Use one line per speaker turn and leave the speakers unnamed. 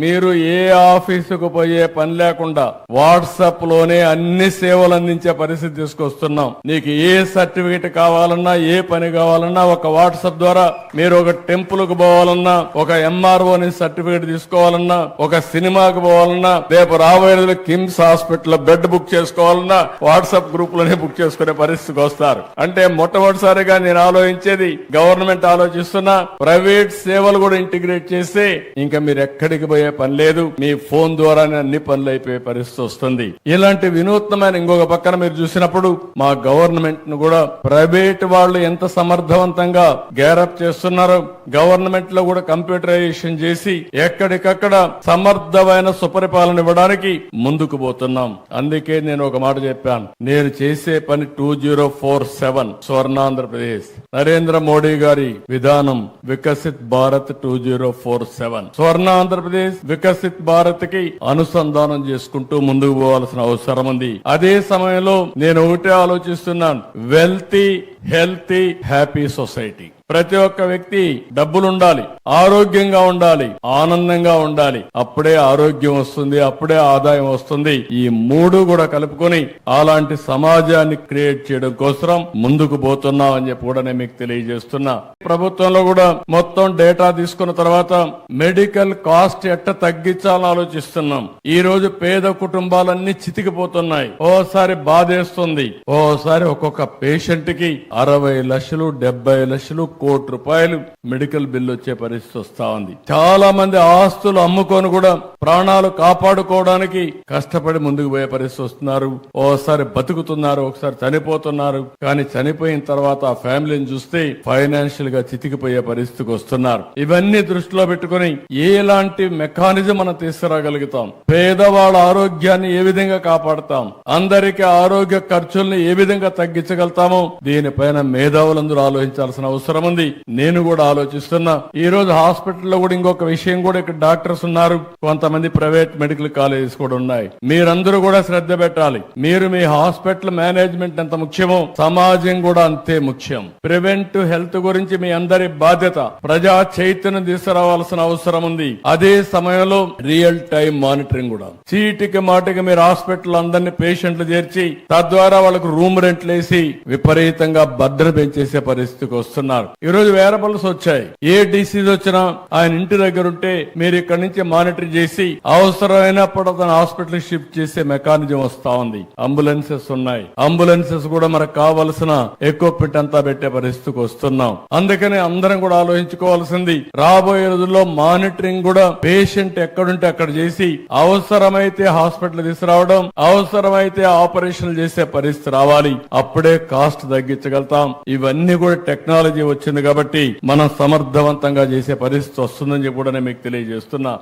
మీరు ఏ ఆఫీసుకు పోయే పని లేకుండా వాట్సాప్లోనే అన్ని సేవలు అందించే పరిస్థితి తీసుకొస్తున్నాం. నీకు ఏ సర్టిఫికేట్ కావాలన్నా ఏ పని కావాలన్నా ఒక వాట్సాప్ ద్వారా మీరు ఒక టెంపుల్కు పోవాలన్నా ఒక ఎంఆర్ఓ ని సర్టిఫికేట్ తీసుకోవాలన్నా ఒక సినిమాకి పోవాలన్నా రేపు రాబోయే కిమ్స్ హాస్పిటల్ బెడ్ బుక్ చేసుకోవాలన్నా వాట్సాప్ గ్రూప్లోనే బుక్ చేసుకునే పరిస్థితికి వస్తారు. అంటే మొట్టమొదటిసారిగా నేను ఆలోచించేది గవర్నమెంట్ ఆలోచిస్తున్నా ప్రైవేట్ సేవలు కూడా ఇంటిగ్రేట్ చేస్తే ఇంకా మీరు ఎక్కడికి పోయే పని లేదు. మీ ఫోన్ ద్వారానే అన్ని పనులు అయిపోయే పరిస్థితి వస్తుంది. ఇలాంటి వినూత్నమైన ఇంకొక పక్కన మీరు చూసినప్పుడు మా గవర్నమెంట్ను కూడా ప్రైవేట్ వాళ్ళు ఎంత సమర్థవంతంగా గ్యారప్ చేస్తున్నారో గవర్నమెంట్లో కూడా కంప్యూటరైజేషన్ చేసి ఎక్కడికక్కడ సమర్థమైన సుపరిపాలన ఇవ్వడానికి ముందుకు పోతున్నాం. అందుకే నేను ఒక మాట చెప్పాను. నేను చేసే పని two zero four seven Swarnandhra Pradesh. Narendra Modi గారి విధానం Viksit Bharat two zero four seven Swarna Andhra Pradesh Viksit భారత్కి అనుసంధానం చేసుకుంటూ ముందుకు పోవాల్సిన అవసరం ఉంది. అదే సమయంలో నేను ఒకటే ఆలోచిస్తున్నాను. వెల్తీ హెల్తీ హ్యాపీ సొసైటీ ప్రతి ఒక్క వ్యక్తి డబ్బులు ఉండాలి ఆరోగ్యంగా ఉండాలి ఆనందంగా ఉండాలి. అప్పుడే ఆరోగ్యం వస్తుంది అప్పుడే ఆదాయం వస్తుంది. ఈ మూడు కూడా కలుపుకొని అలాంటి సమాజాన్ని క్రియేట్ చేయడం కోసం ముందుకు పోతున్నాం అని చెప్పి కూడా నేను మీకు తెలియజేస్తున్నా. ప్రభుత్వంలో కూడా మొత్తం డేటా తీసుకున్న తర్వాత మెడికల్ కాస్ట్ ఎట్ట తగ్గించాలని ఆలోచిస్తున్నాం. ఈ రోజు పేద కుటుంబాలన్నీ చితికిపోతున్నాయి. ఓసారి బాధేస్తుంది. ఓసారి ఒక్కొక్క పేషెంట్కి అరవై లక్షలు డెబ్బై లక్షలు కోటి రూపాయలు మెడికల్ బిల్లు వచ్చే పరిస్థితి వస్తా ఉంది. చాలా మంది ఆస్తులు అమ్ముకొని కూడా ప్రాణాలు కాపాడుకోవడానికి కష్టపడి ముందుకు పోయే పరిస్థితి వస్తున్నారు. ఓసారి బతుకుతున్నారు ఒకసారి చనిపోతున్నారు. కానీ చనిపోయిన తర్వాత ఆ ఫ్యామిలీని చూస్తే ఫైనాన్షియల్గా చితికిపోయే పరిస్థితికి వస్తున్నారు. ఇవన్నీ దృష్టిలో పెట్టుకుని ఎలాంటి మెకానిజం మనం తీసుకురాగలుగుతాం? పేదవాళ్ళ ఆరోగ్యాన్ని ఏ విధంగా కాపాడతాం? అందరికి ఆరోగ్య ఖర్చుల్ని ఏ విధంగా తగ్గించగలుగుతామో దీనిపైన మేధావులందరూ ఆలోచించాల్సిన అవసరం ఉంది. నేను కూడా ఆలోచిస్తున్నా. ఈ రోజు హాస్పిటల్లో కూడా ఇంకొక విషయం కూడా ఇక్కడ డాక్టర్స్ ఉన్నారు. కొంతమంది ప్రైవేట్ మెడికల్ కాలేజెస్ కూడా ఉన్నాయి. మీరందరూ కూడా శ్రద్ధ పెట్టాలి. మీరు మీ హాస్పిటల్ మేనేజ్మెంట్ ఎంత ముఖ్యమో సమాజం కూడా అంతే ముఖ్యం. ప్రివెంట్ హెల్త్ గురించి మీ అందరి బాధ్యత. ప్రజా చైతన్యం తీసుకురావాల్సిన అవసరం ఉంది. అదే సమయంలో రియల్ టైం మానిటరింగ్ కూడా. చీటికి మాటికి మీరు హాస్పిటల్ అందరినీ పేషెంట్లు చేర్చి తద్వారా వాళ్ళకు రూమ్ రెంట్లు వేసి విపరీతంగా భద్ర పెంచేసే పరిస్థితికి వస్తున్నారు. ఈ రోజు వేరబల్స్ వచ్చాయి. ఏ డిసీజ్ వచ్చినా ఆయన ఇంటి దగ్గర ఉంటే మీరు ఇక్కడ నుంచి మానిటర్ చేసి అవసరమైనప్పుడు అతను హాస్పిటల్ షిఫ్ట్ చేసే మెకానిజం వస్తా ఉంది. అంబులెన్సెస్ ఉన్నాయి. అంబులెన్సెస్ కూడా మనకు కావలసిన ఎక్విప్మెంట్ అంతా పెట్టే పరిస్థితికి వస్తున్నాం. అందుకని అందరం కూడా ఆలోచించుకోవాల్సింది రాబోయే రోజుల్లో మానిటరింగ్ కూడా పేషెంట్ ఎక్కడుంటే అక్కడ చేసి అవసరమైతే హాస్పిటల్ తీసుకురావడం అవసరమైతే ఆపరేషన్లు చేసే పరిస్థితి రావాలి. అప్పుడే కాస్ట్ తగ్గించగలుగుతాం. ఇవన్నీ కూడా టెక్నాలజీ వచ్చింది కాబట్టి మనం సమర్థవంతంగా చేసే పరిస్థితి వస్తుందని చెప్పి కూడా నేను మీకు తెలియజేస్తున్నా.